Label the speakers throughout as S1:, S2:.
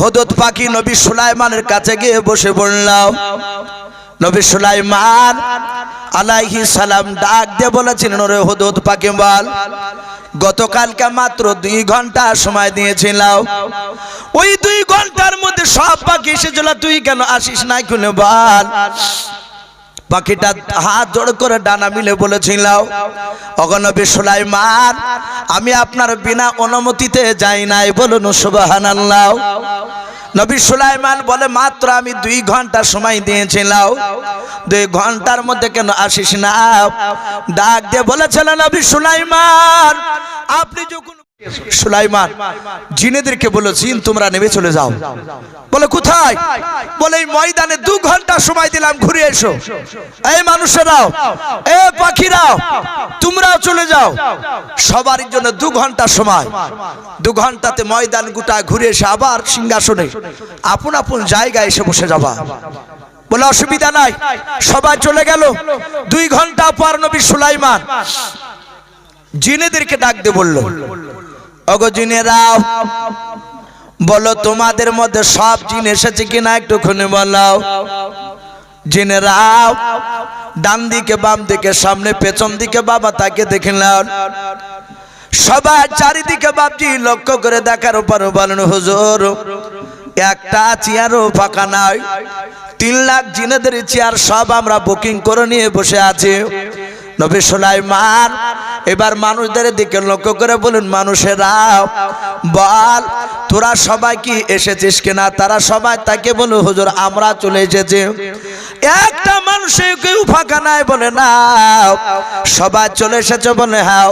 S1: হদত পাখি নবী সুলাইমানের কাছে গিয়ে বসে বললাম, নবী সুলাইমান আলাইহি সালাম ডাক দিয়ে বলেছিলেন ওরে হদত পাখি বল গতকালকে মাত্র দুই ঘণ্টা সময় দিয়েছিলাম। ওই দুই ঘণ্টার মধ্যে সব পাখি এসেছিল, তুই কেন আসিস নাই কোনো বল? পাখিটা হাত জোড় করে ডানা মিলে বলেছিল অগনবী সুলাইমান, আমি আপনার বিনা অনুমতিতে যাই নাই, বলুন সুবাহান আল্লাহ নবী সুলাইমান বলে, মাত্র আমি দুই ঘণ্টা সময় দিয়েছিলাম দুই ঘণ্টার মধ্যে কেন আসিস না? ডাক দিয়ে বলেছিল, নবী সুলাইমান, আপনি যখন সুলাইমান, জিনেদেরকে বলো, জিন, তোমরা নেমে চলে যাও। বলে, কোথায়? বলে, এই ময়দানে দু ঘণ্টা সময় দিলাম, ঘুরে এসো। এই মানুষেরাও, এ পাখিরাও, তোমরাও চলে যাও। সবার জন্য দু ঘণ্টা সময়। দু ঘন্টাতে ময়দান গোটা ঘুরে এসে আবার সিংহাসনে আপন আপন জায়গায় এসে বসে যাবা। বলে, অসুবিধা নাই, সবাই চলে গেল। দুই ঘণ্টা পর নবী সুলাইমান জিনেদেরকে ডাক দিয়ে বলল অগো জিনেরাও বলো তোমাদের মধ্যে সব জিন এসেছে কিনা একটু খুনে বলাও। জিনেরাও ডান দিকে, বাম দিকে, সামনে, পেছন দিকে, বাবা তাকে দেখলাম সবাই চারিদিকে বাপজি লক্ষ্য করে দেখার উপর বলেন, হুজুর, একটা চেয়ারও ফাঁকা নাই। তিন লাখ জিনেদের চেয়ার সব আমরা বুকিং করে নিয়ে বসে আছি। নবী সুলাইমান এবার মানুষদের দিকে লক্ষ্য করে বলুন, মানুষেরা, বল, তোরা সবাই কি এসেছিস কিনা? তারা সবাই তাকে বলো হুজুর, আমরা চলে এসেছি। একটা মানুষে কেউ ফাঁকা নাই বলে, না, সবাই চলে এসেছে বলে হ্যাঁ।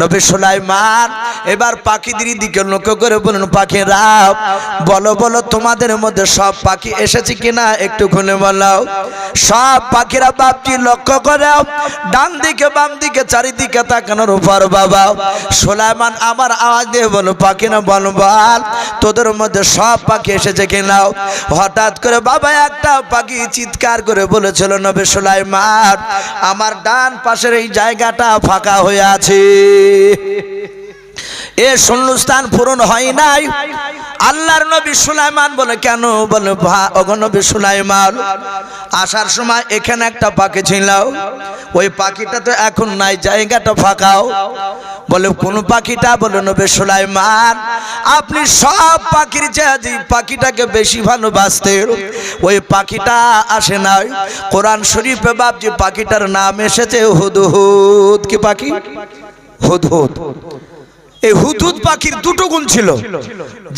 S1: নবী সুলাইমান এবার পাখিদের দিকে লক্ষ্য করে বলুন, পাখিরা, বলো বলো, তোমাদের মধ্যে সব পাখি এসেছে কিনা? একটু খুলে বলো। সব পাখিরা বাপটি লক্ষ্য করে, ডান দিকে, বাম দিকে, চারিদিকে তাকানোর উপর বাবা। সোলাইমান, আমার আওয়াজ দিয়ে বলো, পাখি না বল বল তোদের মধ্যে সব পাখি এসেছে কিনা? হঠাৎ করে বাবা একটা পাখি চিৎকার করে বলেছিল, নবে সোলাইমান, আমার ডান পাশের এই জায়গাটা ফাঁকা হয়ে আছে। এ শূন্যস্থান পূরণ হয় নাই। আল্লাহর নবী সুলাইমান বলে, কেন? বলে অগনবী সুলাইমান, আসার সময় এখানে একটা পাখি ছিল ওই পাখিটা তো এখন নাই, জায়গাটা ফাঁকাও। বলে, কোন পাখিটা? বলে, নবী সুলাইমান, আপনি সব পাখির চেয়ে পাখিটাকে বেশি ভালোবাসতেন। ওই পাখিটা আসে নাই। কোরআন শরীফে বাপজি, পাখিটার নাম এসেছে হুদহুদ। কি পাখি? হুদহুদ। এই হুদহুদ পাখির দুটো গুণ ছিল,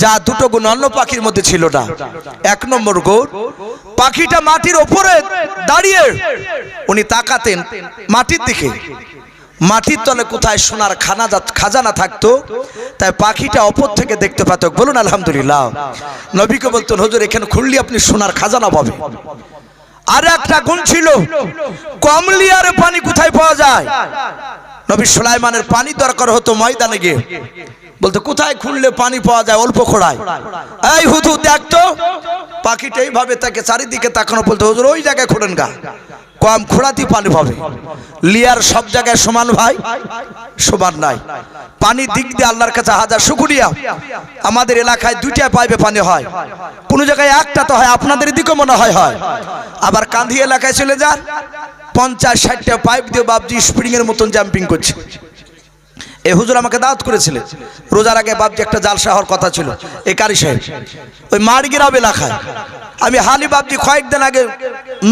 S1: যা দুটো গুণ অন্য পাখির মধ্যে ছিল না। এক নম্বর গুণ, পাখিটা মাটির ওপরে দাঁড়িয়ে উনি তাকাতেন মাটির দিকে। মাটির তলে কোথায় সোনার খানা খাজানা থাকতো, তাই পাখিটা অপর থেকে দেখতে পেত। বলুন, আলহামদুলিল্লাহ। নবীকে বলতেন, হজুর, এখানে খুললি আপনি সোনার খাজানা পাবেন। আর একটা গুণ ছিল, কমলিয়ারে পানি কোথায় পাওয়া যায়? নবী সুলাইমানের পানি দরকার হতো ময়দানে গিয়ে। বলতো, কোথায় খুললে পানি পাওয়া যায় অল্প খোড়ায়? এই হুদু দেখতো পাখিটা এইভাবে তাকে চারিদিকে তাকানো বলতো, হুজুর, ওই জায়গায় খোড়েন গা। কম খোড়াতেই পানি পাবে। লিয়ার সব জায়গায় সমান ভাই, সমান নাই। পানি দিক দিয়ে আল্লাহর কাছে হাজার শুকুরিয়া। আমাদের এলাকায় দুইটা পাইপে পানি হয়। কোনো জায়গায় একটা তো হয়, আপনাদের দিকে মনে হয় হয়। আবার কান্ধি এলাকায় চলে যান। পঞ্চাশ, ষাটটা পাইপ দিয়ে বাবজি এর মতন জাম্পিং করছে। এ হুজুর আমাকে দাওয়াত করেছিলেন রোজার আগে বাবজি একটা জালসা হওয়ার কথা ছিল। এই কারি সাহেব, ওই মারগিরাব এলাকায় আমি হালি বাবজি কয়েকদিন আগে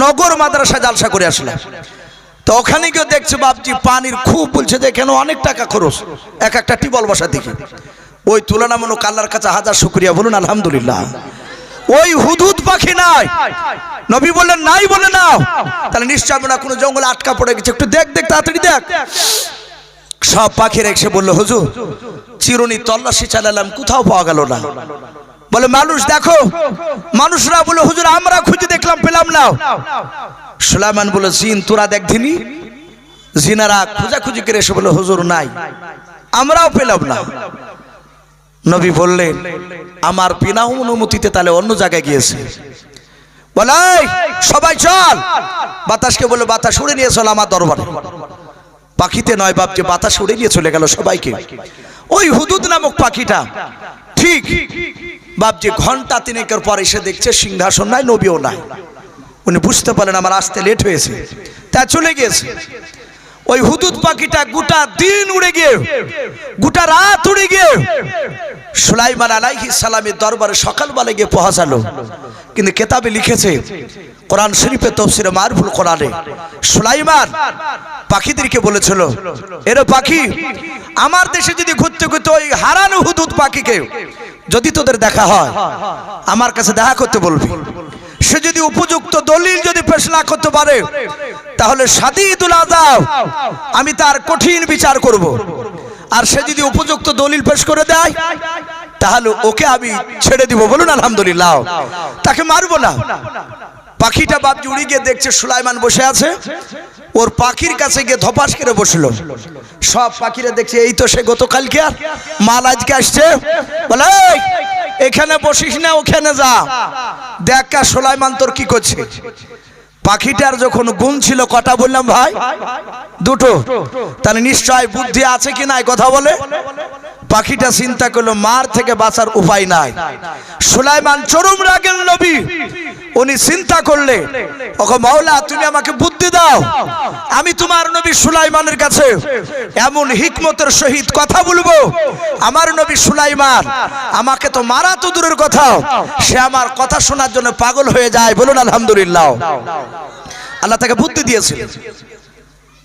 S1: নগর মাদ্রাসা জালসা করে আসলাম। তো ওখানে গিয়ে দেখছে বাবজি পানির খুব বলছে যে এখানে অনেক টাকা খরচ। এক একটা টিবল বসা দিকে। ওই তুলনামূলক আল্লাহর কাছে হাজার শুক্রিয়া বলুন, আলহামদুলিল্লাহ। ওই হুদুদ পাখি নাই। নবী বললেন, নাই বলে নাও। তাহলে নিশ্চয় আমরা কোনো জঙ্গলে আটকা পড়ে গেছে। একটু দেখ দেখ, তাড়াতাড়ি দেখ। সব পাখিরা এসে বলল, হুজুর, চিরুনি তল্লাশি চালালাম, কোথাও পাওয়া গেল না। বলে, মানুষ, দেখো। মানুষরা বলে হুজুর, আমরা খুঁজে দেখলাম, পেলাম না। সুলাইমান বলে জিন, তোরা দেখ দিনি জিনারা খুঁজাখুঁজি করে এসে বলে হুজুর, নাই। আমরাও পেলাম না। নবী বললেন, আমার বিনা অনুমতিতে তাহলে অন্য জায়গায় গিয়েছে। বলাই সবাই চল। বাতাসকে বলে বাতাস উড়ে নিয়ে চল আমার দরবারে। পাখিতে নয় বাপকে, বাতাস উড়ে নিয়ে চলে গেল সবাইকে। ওই হুদুদ নামক পাখিটা, ঠিক বাপজি ঘণ্টা তিনেকের পর এসে দেখছে, সিংহাসন নাই, নবীও নাই। উনি বুঝতে পারলেন, আমার আসতে লেট হয়েছে। তা চলে গিয়েছে। ওই হুদুদ পাখিটা গোটা দিন উড়ে গিয়ে, গোটা রাত উড়ে গিয়ে সুলাইমান আলাইহি সালামের দরবারে সকালবেলা গিয়ে পৌঁছালো। কিন্তু কেতাবে লিখেছে, কোরআন শরীফে তফসিরে মারফুল কোরআনে সুলাইমান পাখিদেরকে বলেছিল, এর পাখি, আমার দেশে যদি ঘুরতে ঘুরতে ওই হারানো হুদুদ পাখিকে যদি তোদের দেখা হয়, আমার কাছে দেখা করতে বলবি। সে যদি উপযুক্ত দলিল যদি পেশ না করতে পারে তাহলে সাদিদুল আজাব আমি তার কঠিন বিচার করব। আর সে যদি উপযুক্ত দলিল পেশ করে দেয় তাহলে ওকে আমি ছেড়ে দিব বলুন আলহামদুলিল্লাহ। তাকে মারবো না। পাখিটা বাপ উড়ে গিয়ে দেখছে সুলাইমান বসে আছে। ওর পাখির কাছে গিয়ে ধপাস করে বসল। সব পাখিরা দেখছে এই তো সে গতকালকে আর মাল আজকে আসছে। বলে "এই, এখানে বসিস না, ওখানে যা। দেখ সোলাইমান তোর কি করছে? পাখিটার যখন গুণ ছিল, কটা বললাম ভাই? দুটো। তাহলে নিশ্চয় বুদ্ধি আছে কি নাই, কথা বলে? পাখিটা চিন্তা করল, মার থেকে বাঁচার উপায় নাই। সুলাইমান চরম রাগের নবী। উনি চিন্তা করলে ওকে মাওলা, তুমি আমাকে বুদ্ধি দাও। আমি তোমার নবী সুলাইমানের কাছে এমন হিকমতের সহিত কথা বলব। আমার নবী সুলাইমান আমাকে তো মারা তো দূরের কথা। সে আমার কথা শোনার জন্য পাগল হয়ে যায়। বলুন, আলহামদুলিল্লাহ। আল্লাহ তাকে বুদ্ধি দিয়েছিল।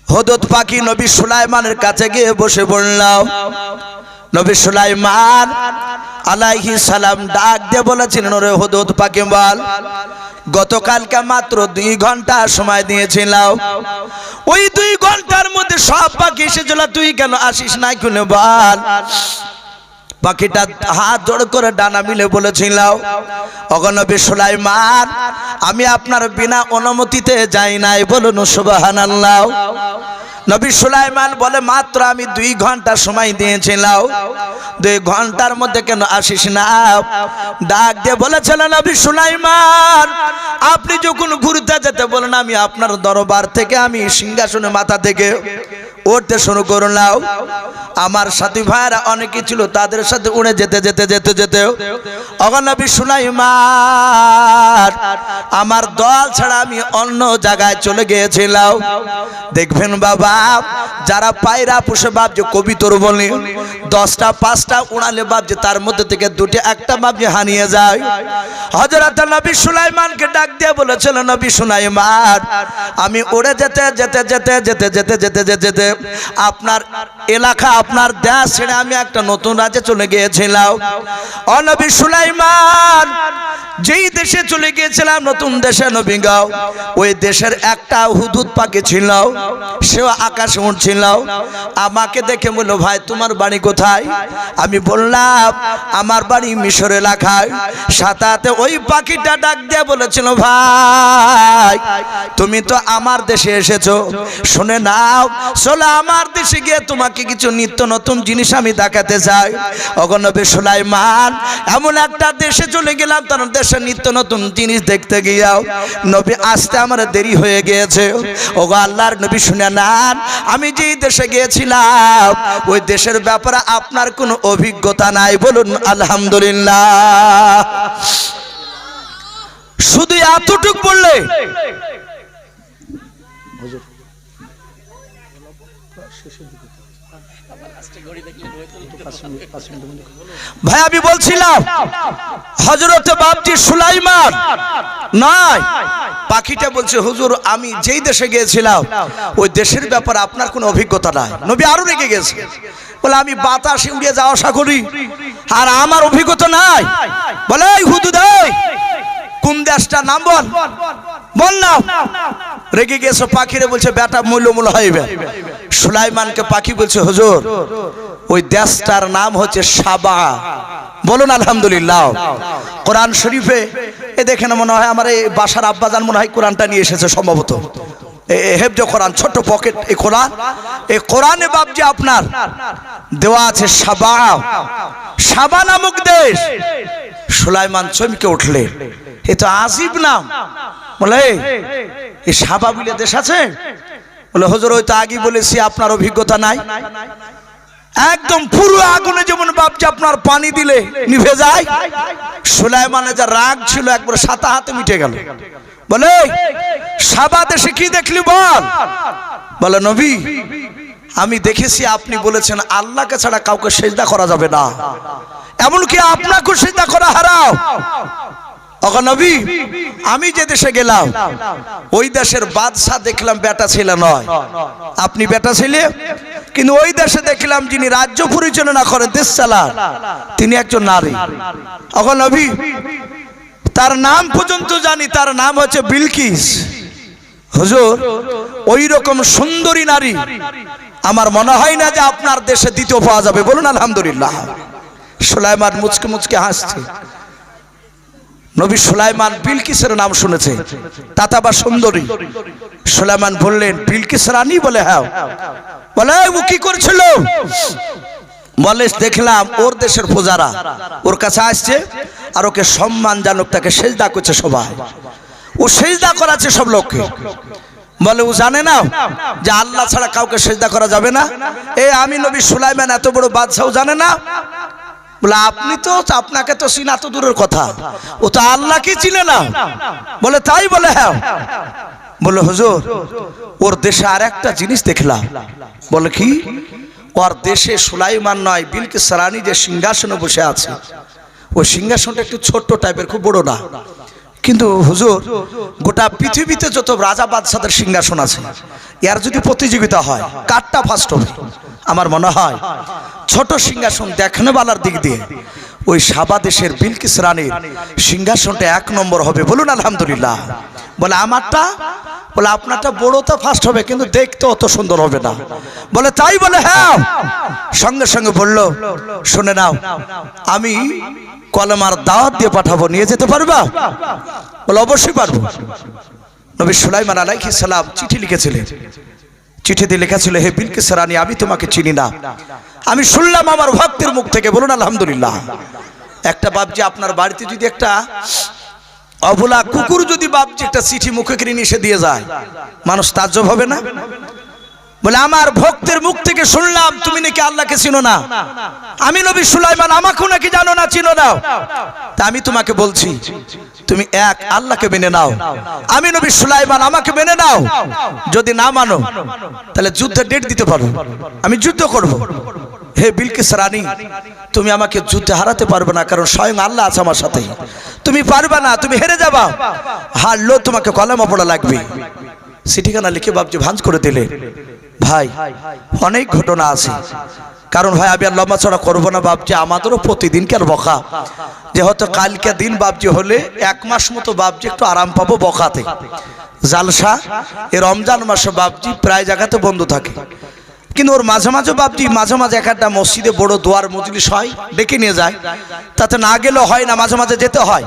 S1: হদত পাখি নবী সুলাইমানের কাছে গিয়ে বসে পড়লাম নবী সুলাইমান আলাইহি সালাম ডাক দিয়ে বলেছিলেন ওরে হদুদ পাখি বল গতকালকে মাত্র দুই ঘণ্টা সময় দিয়েছিলাম। ওই দুই ঘণ্টার মধ্যে সব পাখি এসেছিল, তুই কেন আসিস নাই কোনো বল? পাখিটা হাত জোড় করে ডানা মিলে বলেছিল অগনবী সুলাইমান, আমি আপনার বিনা অনুমতিতে যাই নাই, বলুন সুবাহান আল্লাহ নবী সুলাইমান বলে, মাত্র আমি দুই ঘণ্টা সময় দিয়েছিলাম, দুই ঘণ্টার মধ্যে কেন আসিস না? ডাক দিয়ে বলেছিল, নবী সুলাইমান, আপনি যখন ঘুরতে যেতে বলেন, আমি আপনার দরবার থেকে, আমি সিংহাসনে মাথা থেকে উঠতে শুরু করুন নাও। আমার সাথী ভাইরা অনেকে ছিল, তাদের সাথে উড়ে যেতে যেতে যেতে যেতে। অগনবী সুলাইমান। আমার দল ছাড়া আমি অন্য জায়গায় চলে গিয়েছিলাম। দেখবেন বাবা, যারা পায়রা পুষে বাপ যে কবিতর বলে, দশটা, পাঁচটা, উড়ালে বাপ যে তার মধ্যে থেকে দুটি, একটা বাপ যে হানিয়ে যায়। হজরত নবী সুলাইমানকে ডাক দিয়ে বলেছিল, নবী সুলাইমান, আমি উড়ে যেতে যেতে যেতে যেতে যেতে যেতে যেতে যেতে, আপনার এলাকা, আপনার দেশ ছেড়ে আমি একটা নতুন রাজ্যে চলে গিয়েছিলাম। অনবী সুলাইমান, যেই দেশে চলে গিয়েছিলাম নতুন দেশে নবী গাও। ওই দেশের একটা হুদুদ পাখি ছিল সেও আকাশে উঠছিল আমাকে দেখে বলল, ভাই, তোমার বাড়ি কোথায়? আমি বললাম, আমার বাড়ি মিশর এলাকায়। সাতাতে ওই পাখিটা ডাক দিয়ে বলেছিল, ভাই, তুমি তো আমার দেশে এসেছ। শুনে নাও, চলো আমার দেশে গিয়ে তোমাকে কিছু নিত্য নতুন জিনিস আমি দেখাতে চাই। অগণবে সুলাইমান, এমন একটা দেশে চলে গেলাম, তার দেশে নিত্য নতুন জিনিস দেখতে গিয়াও, নবী আসতে আমার দেরি হয়ে গিয়েছে। ওগো আল্লাহর নবী শুনে নান, আমি যে দেশে গিয়েছিলাম, ওই দেশের ব্যাপারে আপনার কোনো অভিজ্ঞতা নাই, বলুন আলহামদুলিল্লাহ। শুধু এতটুক বললে ভাই, আমি বলছিলাম হজরত বাপজি সুলাইমান নয়। পাখিটা বলছে, হুজুর, আমি যেই দেশে গিয়েছিলাম, ওই দেশের ব্যাপারে আপনার কোনো অভিজ্ঞতা নাই। নবী আরও রেগে গেছে। বলে, আমি বাতাসে উড়িয়ে যাওয়া আশা করি, আর আমার অভিজ্ঞতা নাই। বলে হুদুদ কোন দেশটা নাম বল? বল না। রেগে গেছে পাখিরে বলছে, বেটা মূল্যমূল হইবে। সুলাইমানকে পাখি বলছে হুজুর ওই দেশটার নাম হচ্ছে সাবা বলুন আলহামদুলিল্লাহ কোরআন শরীফে এ দেখে না মনে হয় আমার এই বাসার আব্বাজান মনে হয় কোরআনটা নিয়ে এসেছে সম্ভবত কোরআন পকেট বাবজি আপনার দেওয়া আছে নামক দেশ সুলাইমান চমকে উঠলে নাম বলে দেশ আছে বলে, হজর, ওই তো আগে বলেছি, আপনার অভিজ্ঞতা নাই। একদম পুরো আগুনে যেমন বাপজি আপনার পানি দিলে নিভে যায় সুলাইমানের যা রাগ ছিল একবার সাতা হাতে মিটে গেল। বলে সাবা দেশে কি দেখলি বল? বলে, নবী, আমি দেখেছি আপনি বলেছেন, আল্লাহকে ছাড়া কাউকে সেজদা করা যাবে না। এমনকি আপনাকেও সেজদা করা হারাও নবী, আমি যে দেশে গেলাম, ওই দেশের বাদশাহ দেখলাম বেটা ছেলে নয়। আপনি বেটা ছেলে? কিন্তু ওই দেশে দেখলাম যিনি রাজ্য পরিচালনা করেন, দেশ চালান, তিনি একজন নারী। অগো নবী, তার নাম পর্যন্ত জানি, তার নাম হচ্ছে বিলকিস। হুজুর ওই রকম সুন্দরী নারী আমার মনে হয় না যে আপনার দেশে দ্বিতীয় পাওয়া যাবে। বলুন, আলহামদুলিল্লাহ। সুলাইমান মুচকে মুচকে হাসছে। নবী সুলাইমান বিলকিসের নাম শুনেছে। তাতাবা সুন্দরী। সুলাইমান বললেন, বিলকিস রানী বলে হ্যাঁ। বলে ও কি করছিল? বলে, দেখলাম ওর দেশের পূজারা ওর কাছে আসছে আর ওকে সম্মান জানুক, তাকে সেজদা করছে সবাই। ও সেজদা করাচ্ছে সব লোককে। বলে, ও জানে না যে আল্লাহ ছাড়া কাউকে সেজদা করা যাবে না? এ, আমি নবী সুলাইমান, এত বড় বাদশাহ জানে না? বলে, আপনি তো আপনাকে তো চিনা তো দূরের কথা। ও তো আল্লাহকে চিনে না। বলে, তাই বলে হ্যাঁ। বলে, হুজুর, ওর দেশে আর একটা জিনিস দেখলাম। বলে, কি? ওর দেশে সুলাইমান নয় বিলকে সারানি যে সিংহাসনে বসে আছে। ওই সিংহাসনটা একটু ছোট্ট টাইপের, খুব বড় না। কিন্তু হুজুর, গোটা পৃথিবীতে যত রাজা বাদশাদের সিংহাসন আছে এর যদি প্রতিযোগিতা হয়, কারটা ফার্স্ট হবে? আমার মনে হয় ছোট সিংহাসন দেখনেওয়ালার দিক দিয়ে ওই সাবা দেশের বিলকিস রানীর সিংহাসনটা এক নম্বর হবে বলুন আলহামদুলিল্লাহ। বলে, আমারটা? বলে, আপনারটা বড় তো ফার্স্ট হবে, কিন্তু দেখতে অত সুন্দর হবে না। বলে, তাই বলে হ্যাঁ। সঙ্গে সঙ্গে বলল, শুনে নাও, আমি কলমার দাওয়াত দিয়ে পাঠাবো, নিয়ে যেতে পারবা? বলে, অবশ্যই পারব। নবী সুলাইমান আলাইহি সালাম চিঠি লিখেছিলেন। চিঠিতে লেখা ছিল হে বিলকিস রানী আমি তোমাকে চিনি না। আমি শুনলাম আমার ভক্তের মুখ থেকে, বলুন আলহামদুলিল্লাহ। একটা বাপজি আপনার বাড়িতে যদি একটা অবলা কুকুর যদি বাপজি একটা চিঠি মুখে কিনে এসে দিয়ে যায়, মানুষ তাজ্জব হবে না? বলে, আমার ভক্তের মুখ থেকে শুনলাম, তুমি নাকি আল্লাহকে চিনো না? আমি নবী সুলাইমান, আমাকেও নাকি জানো না, চিনো নাও তা আমি তোমাকে বলছি, তুমি এক, আল্লাহকে মেনে নাও। আমি নবী সুলাইমান, আমাকে মেনে নাও। যদি না মানো, তাহলে যুদ্ধের ডেট দিতে পারো। আমি যুদ্ধ করব। হে বিলকিস রানী, তুমি আমাকে যুদ্ধে হারাতে পারবে না, কারণ স্বয়ং আল্লাহ আছে আমার সাথে। তুমি পারবে না, তুমি হেরে যাবা। হারলেও তোমাকে কলেমা পড়া লাগবে। চিঠিখানা লিখে বাবজি ভাঁজ করে দিলে। ভাই, অনেক ঘটনা আছে। কারণ ভাই, আমি আর লম্বা ছড়া করব না বাবজি আমাদেরও প্রতিদিনকার বকা? যে হয়তো কালকে দিন বাবজি হলে এক মাস মতো বাবজি একটু আরাম পাবো বকাতে। জালসা, এ রমজান মাসে বাবজি প্রায় জায়গাতে বন্ধ থাকে। কিন্তু ওর মাঝে মাঝে বাবজি মাঝে মাঝে এক একটা মসজিদে বড় দোয়ার মজলিস হয়, ডেকে নিয়ে যায়। তাতে না গেলেও হয় না, মাঝে মাঝে যেতে হয়।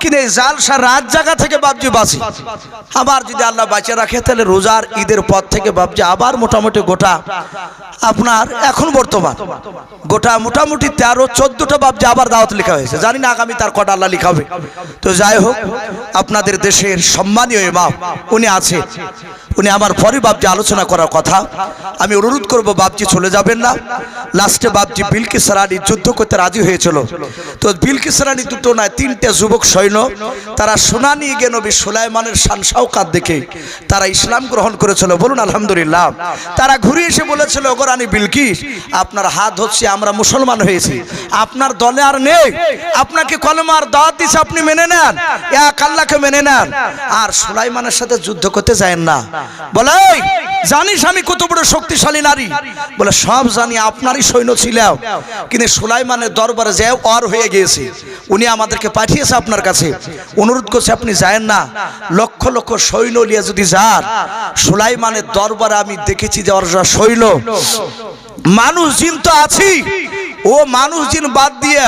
S1: কিন্তু এই জালসা রাত জায়গা থেকে বাবজি বাঁচি। আবার যদি আল্লাহ বাঁচিয়ে রাখে, তাহলে রোজার ঈদের পর থেকে বাবজি আবার মোটামুটি গোটা আপনার এখন বর্তমান। গোটা মোটামুটি তেরো, চোদ্দটা বাবজি আবার দাওয়াত লেখা হয়েছে। জানি না আগামী তার কটা আল্লাহ লিখাবে তো যাই হোক, আপনাদের দেশের সম্মানীয় ইমাম, উনি আছে। উনি আমার পরে বাবজি আলোচনা করার কথা। আমি অনুরোধ করব বাবজি চলে যাবেন না। লাস্টে বাবজি বিলকিস রানী যুদ্ধ করতে রাজি হয়েছিল। তো বিলকিস রানী দুটো নয় তিনটে যুবক সৈন্য তারা সোনা নিয়ে গিয়ে নবী সুলাইমানের শান শাওকাত দেখে তারা ইসলাম গ্রহণ করেছিল। বলুন আলহামদুলিল্লাহ। তারা ঘুরে এসে বলেছিল ওগো রানী বিলকিস আপনার হাত হচ্ছে আমরা মুসলমান হয়েছি। আপনার দলে আর নেই। আপনাকে কলমার দাওয়াত দিছে আপনি মেনে নেন। এক আল্লাহকে মেনে নেন। আর সুলাইমানের সাথে যুদ্ধ করতে যায় না। বলে "এই, জানিস আমি কত বড় শক্তিশালী নারী। বলে, সব জানি আপনারই সৈন্য ছিল। কিন্তু সুলাইমানের দরবারে যে অর হয়ে গিয়েছে, উনি আমাদেরকে পাঠিয়েছে আপনার কাছে। অনুরোধ করছে, আপনি যায়েন না। লক্ষ লক্ষ সৈন্য নিয়ে যদি যান, সুলাইমানের দরবারে আমি দেখেছি যে ওর সৈন্য। মানুষ জিন তো আছি। ও মানুষ জিন বাদ দিয়ে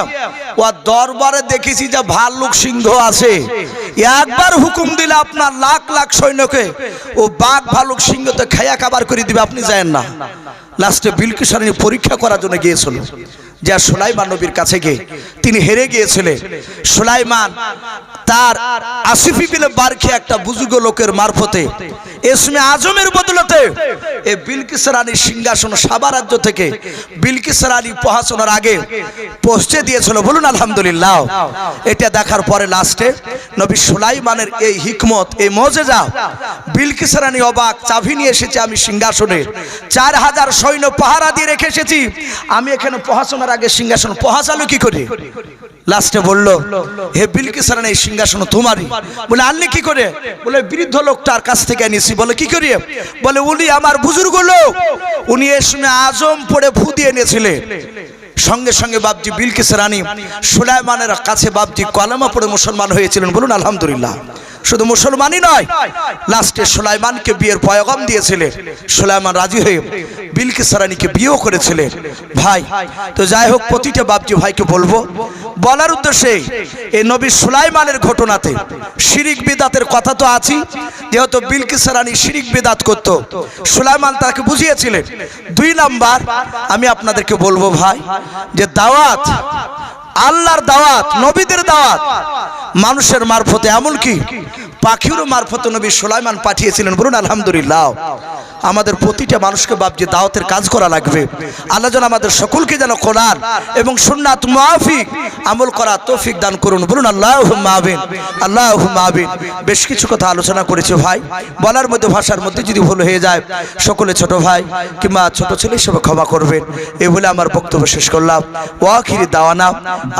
S1: ও দরবারে দেখেছি যে ভাল্লুক সিংহ আছে। একবার হুকুম দিলে আপনার লাখ লাখ সৈন্যকে ও বাঘ ভালুক সিংহতে খেয়া খাবার করে দিবে, আপনি যায়েন না। লাস্টে বিলকিসারী পরীক্ষা করার জন্য গিয়েছিল। যা সুলাইমান নবীর কাছে গিয়ে তিনি হেরে গিয়েছিলেন। সুলাইমান তার আসিফি বিলে বারখে একটা বুজুর্গ লোকের মারফতে এসমে আজমের বদলতে এ বিলকিস রানীর সিংহাসন সাবা রাজ্য থেকে বিলকিস রানী প্রহাসনের আগে পৌঁছে দিয়েছিল। বলুন, আলহামদুলিল্লাহ। এটা দেখার পরে লাস্টে নবী সুলাইমানের এই হিকমত, এই মজেজা, বিলকিস রানী অবাক চাভি নিয়ে এসেছে আমি সিংহাসনে। চার হাজার সৈন্য পাহারা দিয়ে রেখে এসেছি। আমি এখানে প্রহাসনের আগে সিংহাসন প্রহাসালো কি করে? লাস্টে বলল, হে বিলকিস রানী এই সিংহাসন তোমারই। বলে, আনলি কি করে? বলে, বৃদ্ধ লোকটার কাছ থেকে এনেছি। বলে, কি করি? বলে, উনি আমার বুজুর্গ লোক। উনি এ শুনে আজম পড়ে ভু দিয়ে এনেছিলেন সঙ্গে সঙ্গে বাবজি বিলকিস রানী সুলাইমানের কাছে বাবজি কলামা পড়ে মুসলমান হয়েছিলেন। বলুন, আলহামদুলিল্লাহ। শুধু মুসলমানই নয় লাস্টে সুলাইমানকে বিয়ের পয়গম দিয়েছিলেন। সুলাইমান রাজি হয়ে বিলকিস সারানিকে বিয়েও করেছিলেন। ভাই তো যাই হোক প্রতিটা বাবজি ভাইকে বলব বলার উদ্দেশ্যে এই নবী সুলাইমানের ঘটনাতে শিরিক বিদাতের কথা তো আছি যেহেতু বিলকিস সারানি শিরিক বিদাত করত সুলাইমান তাকে বুঝিয়েছিলেন। দুই নাম্বার আমি আপনাদেরকে বলব ভাই যে দাওয়াত আল্লাহর দাওয়াত নবীদের দাওয়াত। মানুষের মারফতে এমনকি পাখির মারফতে নবী সোলাইমান পাঠিয়েছিলেন বলুন আলহামদুলিল্লাহ। আমাদের প্রতিটা মানুষকে বাপজি দাওয়াতের কাজ করা লাগবে। আল্লাহ যেন আমাদের সকলকে যেন কোরআন এবং সুন্নাত মুআফিক আমল করা তৌফিক দান করুন। বলুন আল্লাহ মাহবিন আল্লাহ মাহবিন বেশ কিছু কথা আলোচনা করেছে ভাই। বলার মধ্যে, ভাষার মধ্যে যদি ভুল হয়ে যায়, সকলে ছোট ভাই কিংবা ছোট ছেলে হিসেবে ক্ষমা করবেন। এ বলে আমার বক্তব্য শেষ করলাম। ওয়াখিরি দাওয়ানা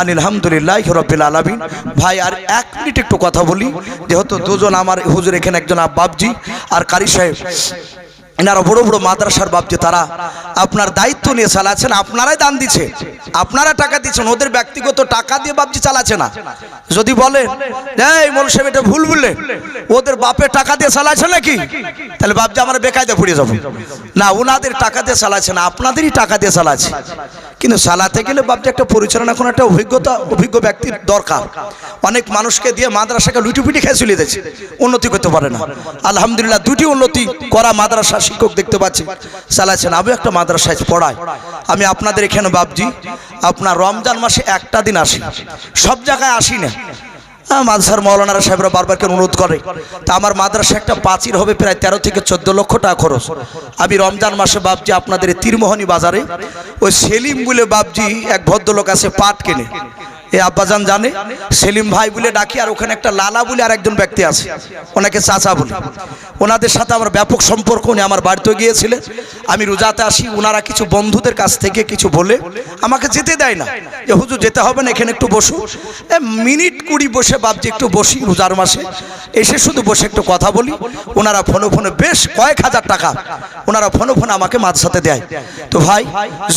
S1: আনিল হামদুলিল্লাহ রব্বিল আলামিন। ভাই, আর এক মিনিট একটু কথা বলি। যেহেতু দুজন আমার হুজুর এখানে একজন বাবজি আর কারি সাহেব। এনারা বড় বড় মাদ্রাসার বাপজি, তারা আপনার দায়িত্ব নিয়ে চালাচ্ছেন, আপনারাই দান দিচ্ছে। আপনারা টাকা দিচ্ছেন, ওদের ব্যক্তিগত টাকা দিয়ে বাপজি চালাচ্ছে না। যদি বলেন, এই মোল সাহেব, এটা ভুল বললে। ওদের বাপের টাকা দিয়ে চালাচ্ছে নাকি? তাহলে বাপজি আমরা বেকায়দা পড়ে যাব। না ওনাদের টাকা দিয়ে চালাচ্ছে না, আপনাদেরই টাকা দিয়ে চালাচ্ছে। কিন্তু চালাতে গেলে বাপজি একটা পরিচালনা, কোনো একটা অভিজ্ঞতা, অভিজ্ঞ ব্যক্তির দরকার। অনেক মানুষকে দিয়ে মাদ্রাসাকে লুটিপুটি খেয়ে চলে দিচ্ছে উন্নতি করতে পারে না। আলহামদুলিল্লাহ, দুটি উন্নতি করা মাদ্রাসা শিক্ষক দেখতে পাচ্ছি। চালাচ্ছেন আমি একটা মাদ্রাসায় পড়াই। আমি আপনাদের এখানে বাবজি আপনার রমজান মাসে একটা দিন আসি। সব জায়গায় আসি না। মাদ্রাসার মৌলানারা সাহেবরা বারবার কেন অনুরোধ করে। তা আমার মাদ্রাসা একটা পাঁচির হবে প্রায় তেরো থেকে চোদ্দ লক্ষ টাকা খরচ। আমি রমজান মাসে বাবজি আপনাদের তীরমোহনী বাজারে ওই সেলিম বলে বাবজি এক ভদ্রলোক আছে পাট কেনে। এ আব্বাজান জানে, সেলিম ভাই বলে ডাকি আর ওখানে একটা লালা বলে আর একজন ব্যক্তি আছে, ওনাকে চাচা বলে। ওনাদের সাথে আমার ব্যাপক সম্পর্ক, উনি আমার বাড়িতে গিয়েছিলেন। আমি রোজাতে আসি ওনারা কিছু বন্ধুদের কাছ থেকে কিছু বলে আমাকে যেতে দেয় না। যে হুজুর যেতে হবে না, এখানে একটু বসু মিনিট কুড়ি বসে ভাবছি একটু বসি রোজার মাসে। এসে শুধু বসে একটু কথা বলি। ওনারা ফোনে ফোনে বেশ কয়েক হাজার টাকা ওনারা ফোনে ফোনে আমাকে মাঝসাথে দেয়। তো ভাই,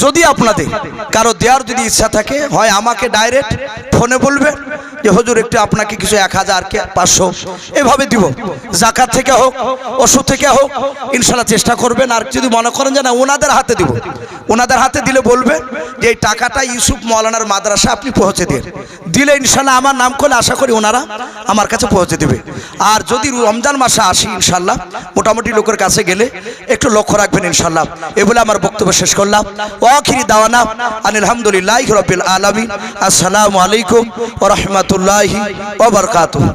S1: যদি আপনাদের কারও দেওয়ার যদি ইচ্ছা থাকে, হয় আমাকে ডাইরেক্ট ফোনে বলবে? যে হুজুর, একটু আপনাকে কিছু এক হাজার পাঁচশো এভাবে দিব। জাকাত থেকে হোক, ওষুধ থেকে হোক, ইনশাল্লাহ চেষ্টা করবেন। আর যদি মনে করেন যে না ওনাদের হাতে দিব। ওনাদের হাতে দিলে বলবে যে, এই টাকাটা ইউসুফ মৌলানার মাদ্রাসা আপনি পৌঁছে দিন। দিলে ইনশাল্লাহ আমার নাম করলে আশা করি ওনারা আমার কাছে পৌঁছে দেবে। আর যদি রমজান মাসে আসি ইনশাল্লাহ, মোটামুটি লোকের কাছে গেলে একটু লক্ষ্য রাখবেন ইনশাল্লাহ। এ বলে আমার বক্তব্য শেষ করলাম। ওয়াখিরি দাওয়ানা আলহামদুলিল্লাহ রবিল আলমী আসসালামু আলাইকুম ওরহমতুল্লাহি ওবরকাতুহ।